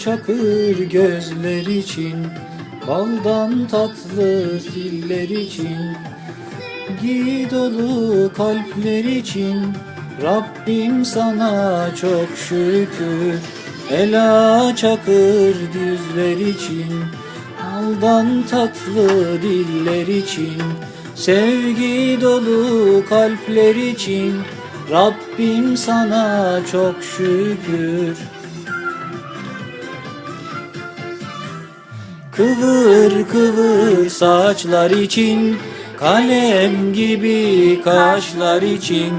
çakır gözler için Baldan tatlı diller için Giy dolu kalpler için Rabbim sana çok şükür. Ela çakır düzler için Aldan tatlı diller için Sevgi dolu kalpler için Rabbim sana çok şükür Kıvır kıvır saçlar için Kalem gibi kaşlar için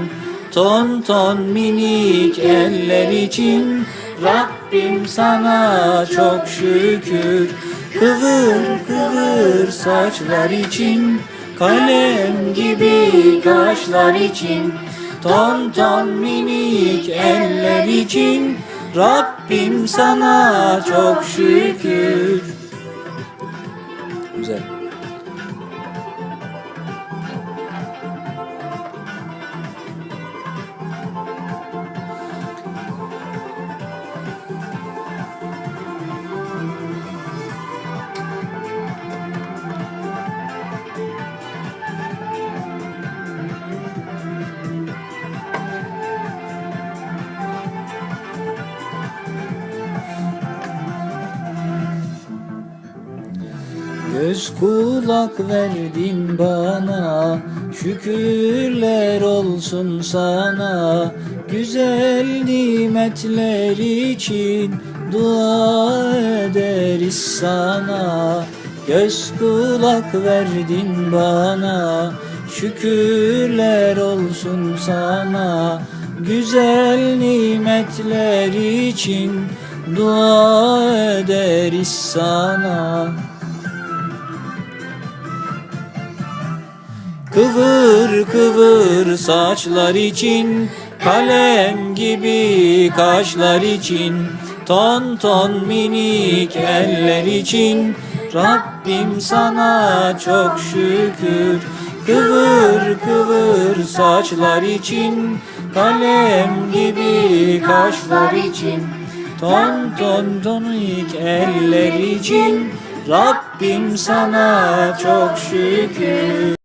Ton ton minik eller için. Rabbim sana çok şükür. Kıvır kıvır saçlar için Kalem gibi kaşlar için Ton ton minik eller için. Rabbim sana çok şükür Güzel. Göz kulak verdin bana Şükürler olsun sana. Güzel nimetler için Dua ederiz sana. Göz kulak verdin bana Şükürler olsun sana. Güzel nimetler için Dua ederiz sana Kıvır kıvır saçlar için Kalem gibi kaşlar için Ton ton minik eller için. Rabbim sana çok şükür. Kıvır kıvır saçlar için Kalem gibi kaşlar için Ton ton tonik eller için. Rabbim sana çok şükür